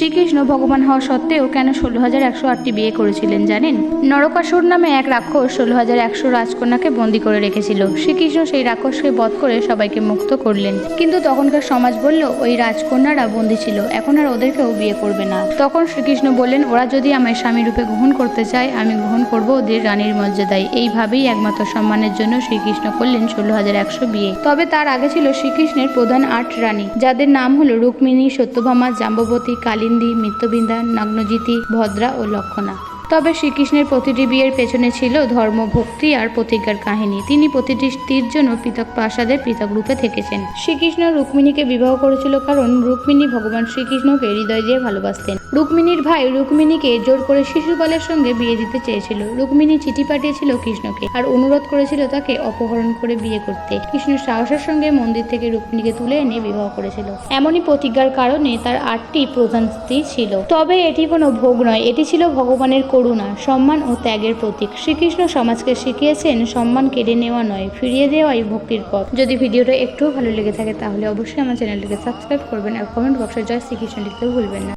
শ্রীকৃষ্ণ ভগবান হওয়া সত্ত্বেও কেন ষোলো হাজার একশো আটটি বিয়ে করেছিলেন জানেন? নরকাসুর নামে এক রাক্ষস ষোলো হাজার একশো রাজকন্যাকে বন্দি করে রেখেছিল। শ্রীকৃষ্ণ সেই রাক্ষসকে বধ করে সবাইকে মুক্ত করলেন। কিন্তু তখনকার সমাজ বলল, ওই রাজকন্যারা বন্দি ছিল। এখন আর ওদেরকেও বিয়ে করবে না। তখন শ্রীকৃষ্ণ বললেন, ওরা যদি আমায় স্বামী রূপে গ্রহণ করতে চায়, আমি গ্রহণ করব ওদের রানীর মর্যাদায়। এইভাবেই একমাত্র সম্মানের জন্য শ্রীকৃষ্ণ করলেন ষোলো হাজার একশো বিয়ে। তবে তার আগে ছিল শ্রীকৃষ্ণের প্রধান আট রানী, যাদের নাম হলো রুক্মিণী, সত্যভামা, জাম্ববতী কালিন্দী মিত্রবৃন্দা নগ্নজিতি ভদ্রা ও লক্ষণা। তবে শ্রীকৃষ্ণের প্রতিটি বিয়ের পেছনে ছিল ধর্ম ভক্তি আর প্রতিজ্ঞার কাহিনী। তিনি প্রতিটি স্ত্রীর জন্য পৃথক প্রাসাদে পৃথক রূপে থেকেছেন। শ্রীকৃষ্ণ রুক্মিণীকে বিবাহ করেছিল কারণ রুক্মিণী ভগবান শ্রীকৃষ্ণকে হৃদয় দিয়ে ভালোবাসতেন। রুক্মিণীর ভাই রুক্মিণীকে জোর করে শিশুপালের সঙ্গে বিয়ে দিতে চেয়েছিল। রুক্মিণী চিঠি পাঠিয়েছিল কৃষ্ণকে আর অনুরোধ করেছিল তাকে অপহরণ করে বিয়ে করতে। কৃষ্ণ সাহসের সঙ্গে মন্দির থেকে রুক্মিণীকে তুলে এনে বিবাহ করেছিল। এমনই প্রতিজ্ঞার কারণে তার আটটি প্রধান স্ত্রী ছিল। তবে এটি কোনো ভোগ নয়, এটি ছিল ভগবানের করুণা, সম্মান ও ত্যাগের প্রতীক। শ্রীকৃষ্ণ সমাজকে শিখিয়েছেন, সম্মান কেড়ে নেওয়া নয়, ফিরিয়ে দেওয়াই ভক্তির পথ। যদি ভিডিওটা একটুও ভালো লেগে থাকে, তাহলে অবশ্যই আমার চ্যানেলটিকে সাবস্ক্রাইব করবেন আর কমেন্ট বক্সে জয় শ্রীকৃষ্ণ লিখতে ভুলবেন না।